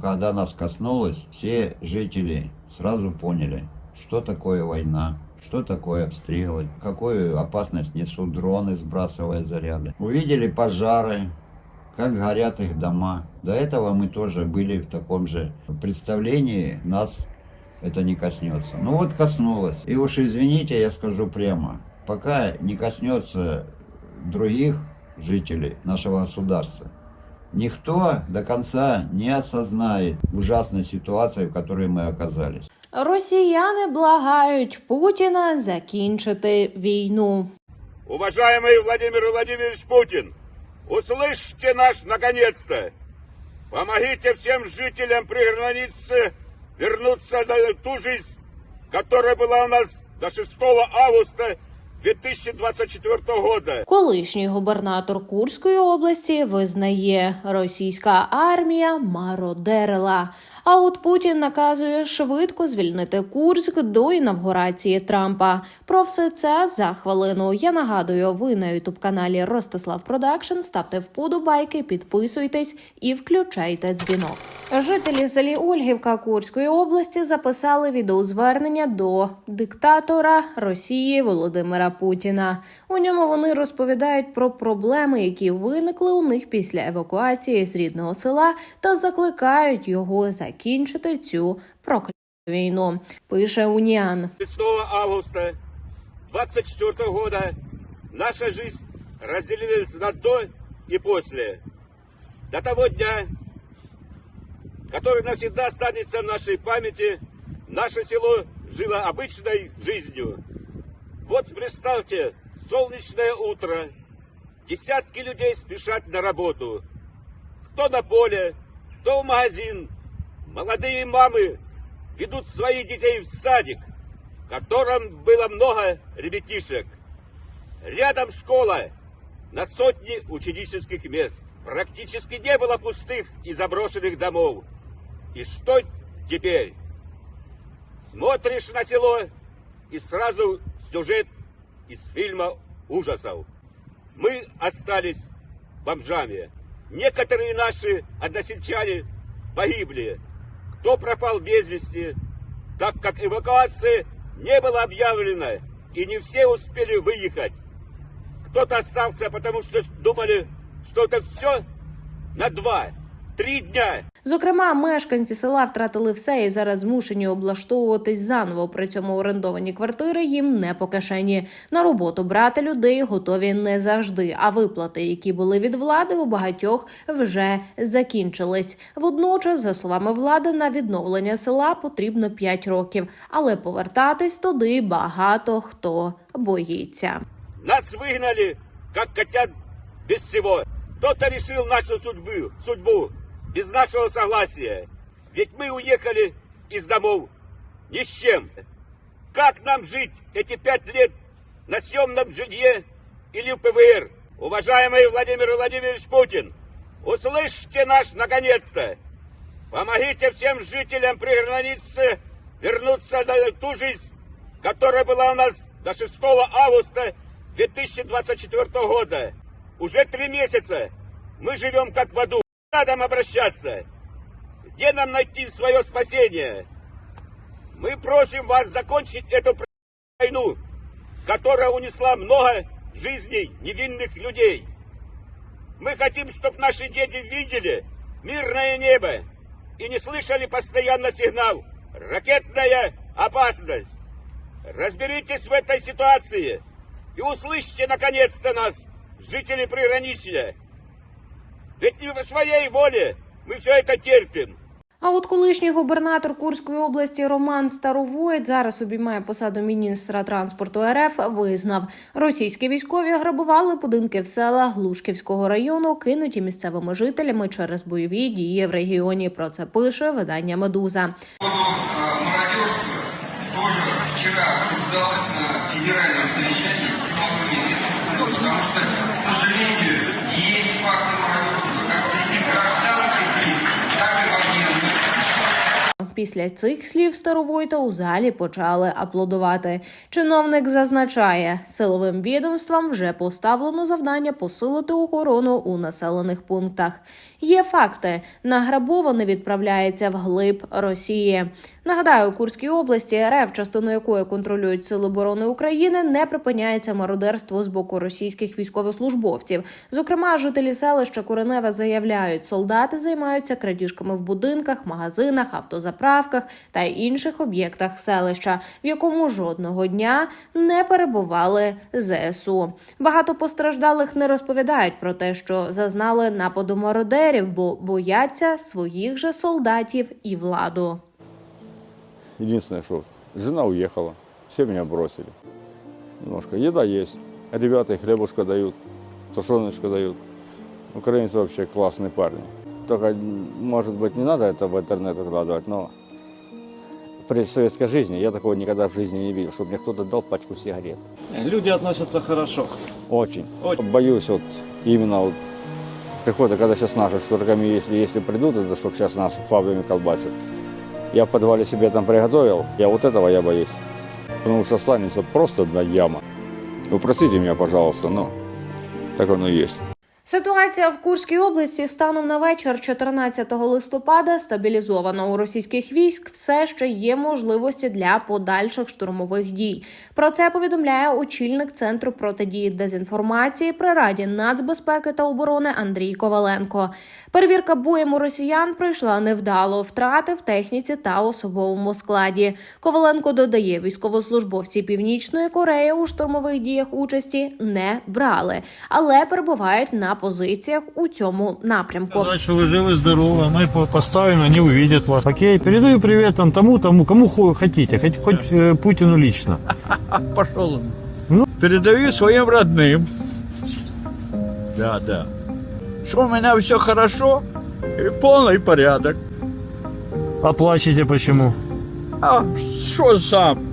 Когда нас коснулось, все жители сразу поняли, что такое война, что такое обстрелы, какую опасность несут дроны, сбрасывая заряды. Увидели пожары, как горят их дома. До этого мы тоже были в таком же представлении, нас это не коснется. Ну вот коснулось. И уж извините, я скажу прямо, пока не коснется других жителей нашего государства, никто до конца не осознает ужасной ситуации, в которой мы оказались. Росіяни благають Путіна закінчити війну. Уважаемый Владимир Владимирович Путин, услышьте нас наконец-то. Помогите всем жителям приграницы вернуться на ту жизнь, которая была у нас до 6 августа 2024 года. Колишній губернатор Курської області визнає, російська армія мародерила. А от Путін наказує швидко звільнити Курськ до інавгурації Трампа. Про все це за хвилину. Я нагадую, ви на ютуб каналі Ростислав Продакшн. Ставте вподобайки, підписуйтесь і включайте дзвінок. Жителі селі Ольгівка Курської області записали відеозвернення до диктатора Росії Володимира Путіна. У ньому вони розповідають про проблеми, які виникли у них після евакуації з рідного села, та закликають його закінчити цю прокляту війну. Пише Уніан. 6 августа 24 года наша жизнь разделилась на до и после. До того дня, который навсегда останется в нашей памяти, наше село жило обычной жизнью. Вот представьте, солнечное утро, десятки людей спешат на работу. Кто на поле, кто в магазин. Молодые мамы ведут своих детей в садик, в котором было много ребятишек. Рядом школа на сотни ученических мест. Практически не было пустых и заброшенных домов. И что теперь? Смотришь на село и сразу сюжет из фильма ужасов. Мы остались бомжами. Некоторые наши односельчане погибли. Кто пропал без вести, так как эвакуация не была объявлена и не все успели выехать. Кто-то остался, потому что думали, что это все на два-три дня. Зокрема, мешканці села втратили все і зараз змушені облаштовуватись заново. При цьому орендовані квартири їм не по кишені. На роботу брати людей готові не завжди. А виплати, які були від влади, у багатьох вже закінчились. Водночас, за словами влади, на відновлення села потрібно 5 років, але повертатись туди багато хто боїться. Нас выгнали, как котят без всего. Кто-то решил нашу судьбу, судьбу без нашего согласия. Ведь мы уехали из домов ни с чем. Как нам жить эти пять лет на съемном жилье или в ПВР? Уважаемый Владимир Владимирович Путин, услышьте нас наконец-то. Помогите всем жителям приграницы вернуться на ту жизнь, которая была у нас до 6 августа 2024 года. Уже три месяца мы живем как в аду. Надо нам обращаться. Где нам найти свое спасение? Мы просим вас закончить эту войну, которая унесла много жизней невинных людей. Мы хотим, чтобы наши дети видели мирное небо и не слышали постоянно сигнал «Ракетная опасность». Разберитесь в этой ситуации и услышьте наконец-то нас, жители приграничья. Ведь не по своей воле мы все это терпим. А от колишній губернатор Курської області Роман Старовоєт зараз обіймає посаду міністра транспорту РФ. Визнав, російські військові грабували будинки в селах Глушківського району, кинуті місцевими жителями через бойові дії в регіоні. Про це пише видання Медуза. По поводу э, мародерства тоже вчера обсуждалось на федеральном совещании с силовыми ведомствами, потому что, к сожалению, есть факты Після цих слів Старовойта у залі почали аплодувати. Чиновник зазначає, силовим відомствам вже поставлено завдання посилити охорону у населених пунктах. Є факти: награбоване відправляється вглиб Росії. Нагадаю, у Курській області РФ, частину якої контролюють сили оборони України, не припиняється мародерство з боку російських військовослужбовців. Зокрема, жителі селища Куреневе заявляють, солдати займаються крадіжками в будинках, магазинах, автозаправках та інших об'єктах селища, в якому жодного дня не перебували ЗСУ. Багато постраждалих не розповідають про те, що зазнали нападу мародерів, бо бояться своїх же солдатів і владу. Единственное, что жена уехала, все меня бросили. Немножко еда есть, ребята и хлебушка дают, тушеночку дают. Украинцы вообще классные парни. Только, м, может быть, не надо это в интернет выкладывать, но при советской жизни я такого никогда в жизни не видел, чтобы мне кто-то дал пачку сигарет. Люди относятся хорошо. Очень. Очень. Боюсь вот именно вот прихода, когда сейчас наши штурками, если, если придут, это что сейчас нас фабриками колбасят. Я в подвале себе там приготовил, я вот этого я боюсь. Потому что останется просто одна яма. Вы простите меня, пожалуйста, но так оно и есть. Ситуація в Курській області станом на вечір 14 листопада стабілізована. У російських військ все ще є можливості для подальших штурмових дій. Про це повідомляє очільник центру протидії дезінформації при раді нацбезпеки та оборони Андрій Коваленко. Перевірка боєм у росіян пройшла невдало. Втрати в техніці та особовому складі. Коваленко додає, військовослужбовці Північної Кореї у штурмових діях участі не брали, але перебувають на позиціях у цьому напрямку. Сказать, что вы живы, здоровы, мы по- поставим, они увидят вас. Окей, передаю привет там тому, тому, кому хо- хотите, хоть, хоть э, Путину лично. Пошел он. Ну? Передаю своим родным. Да, да. Что у меня все хорошо и полный порядок. Оплачете почему? А что сам?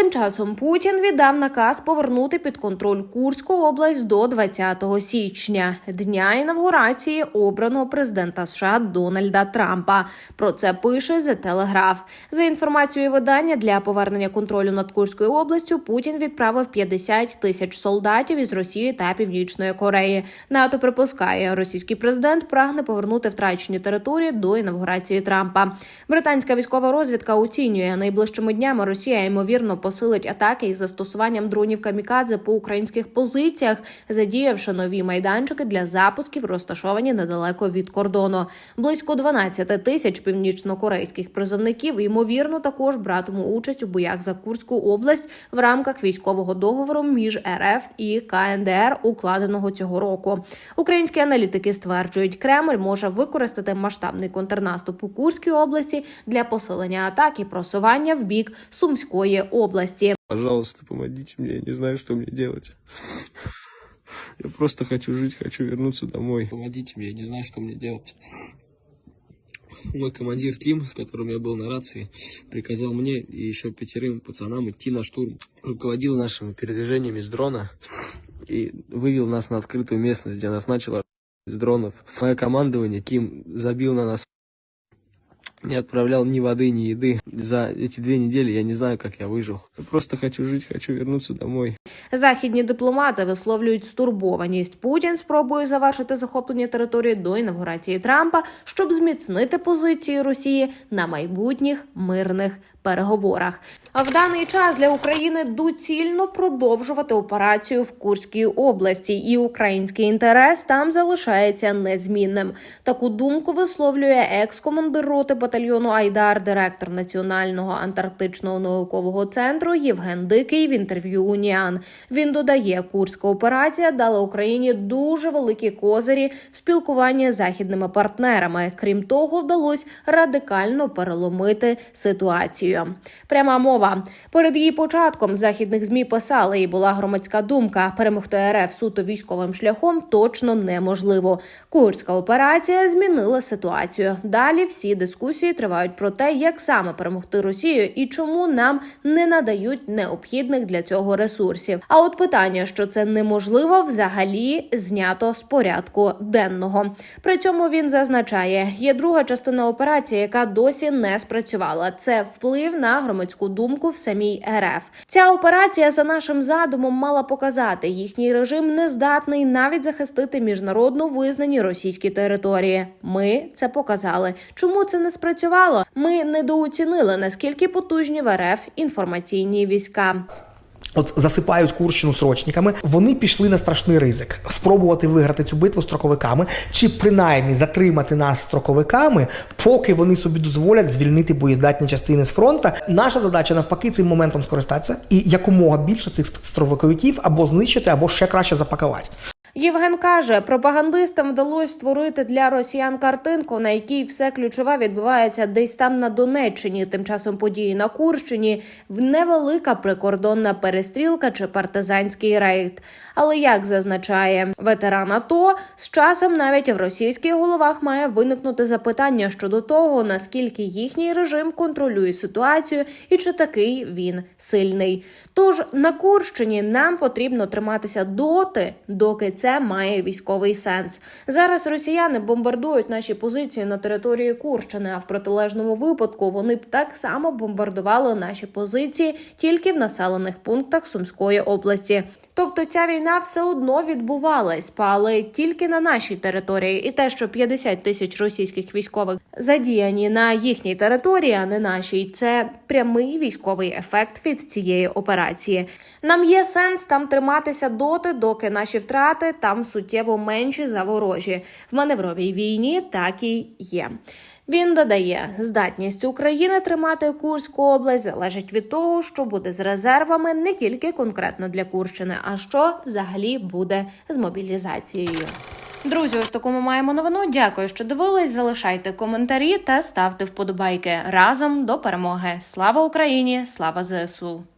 Тим часом Путін віддав наказ повернути під контроль Курську область до 20 січня, дня інавгурації обраного президента США Дональда Трампа. Про це пише The Telegraph. За інформацією видання для повернення контролю над Курською областю Путін відправив 50 тисяч солдатів із Росії та Північної Кореї. НАТО припускає, російський президент прагне повернути втрачені території до інавгурації Трампа. Британська військова розвідка оцінює найближчими днями Росія ймовірно посилить атаки із застосуванням дронів камікадзе по українських позиціях, задіявши нові майданчики для запусків, розташовані недалеко від кордону. Близько 12 тисяч північнокорейських призовників ймовірно також братимуть участь у боях за Курську область в рамках військового договору між РФ і КНДР, укладеного цього року. Українські аналітики стверджують, Кремль може використати масштабний контрнаступ у Курській області для посилення атак і просування в бік Сумської області. Пожалуйста, помогите мне, я не знаю, что мне делать. Я просто хочу жить, хочу вернуться домой. Помогите мне, я не знаю, что мне делать. Мой командир Тим, с которым я был на рации, приказал мне и еще пятерым пацанам идти на штурм. Руководил нашими передвижениями с дрона и вывел нас на открытую местность, где нас начало с дронов. Мое командование, Тим, забил на нас не отправлял ни воды, ни еды. За эти две недели я не знаю, как я выжил. Я просто хочу жить, хочу вернуться домой. Західні дипломати висловлюють стурбованість. Путін спробує завершити захоплення території до інавгурації Трампа, щоб зміцнити позиції Росії на майбутніх мирних переговорах. А в даний час для України доцільно продовжувати операцію в Курській області, і український інтерес там залишається незмінним. Таку думку висловлює екс-командир роти батальйону Айдар, директор Національного антарктичного наукового центру Євген Дикий в інтерв'ю Уніан. Він додає, курська операція дала Україні дуже великі козирі в спілкуванні з західними партнерами. Крім того, вдалося радикально переломити ситуацію. Пряма мова перед її початком західних змі писали, і була громадська думка. Перемогти РФ суто військовим шляхом точно неможливо. Курська операція змінила ситуацію. Далі всі дискусії тривають про те, як саме перемогти Росію і чому нам не надають необхідних для цього ресурсів. А от питання, що це неможливо, взагалі знято з порядку денного. При цьому він зазначає, є друга частина операції, яка досі не спрацювала. Це вплив вплив на громадську думку в самій РФ. Ця операція за нашим задумом мала показати, їхній режим не здатний навіть захистити міжнародно визнані російські території. Ми це показали. Чому це не спрацювало? Ми недооцінили наскільки потужні в РФ інформаційні війська. От засипають Курщину срочниками. Вони пішли на страшний ризик спробувати виграти цю битву строковиками, чи принаймні затримати нас строковиками, поки вони собі дозволять звільнити боєздатні частини з фронта. Наша задача навпаки цим моментом скористатися і якомога більше цих строковиків або знищити, або ще краще запакувати. Євген каже, пропагандистам вдалося створити для росіян картинку, на якій все ключове відбувається десь там на Донеччині. Тим часом події на Курщині в невелика прикордонна перестрілка чи партизанський рейд. Але як зазначає ветеран АТО, з часом навіть в російських головах має виникнути запитання щодо того, наскільки їхній режим контролює ситуацію і чи такий він сильний. Тож на Курщині нам потрібно триматися доти, доки це має військовий сенс. Зараз росіяни бомбардують наші позиції на території Курщини, а в протилежному випадку вони б так само бомбардували наші позиції тільки в населених пунктах Сумської області. Тобто ця війна все одно відбувалась, але тільки на нашій території, і те, що 50 тисяч російських військових задіяні на їхній території, а не нашій, це прямий військовий ефект від цієї операції. Нам є сенс там триматися доти, доки наші там суттєво менші за ворожі. В маневровій війні так і є. Він додає, здатність України тримати Курську область залежить від того, що буде з резервами не тільки конкретно для Курщини, а що взагалі буде з мобілізацією. Друзі, ось таку ми маємо новину. Дякую, що дивились. Залишайте коментарі та ставте вподобайки разом до перемоги. Слава Україні! Слава ЗСУ!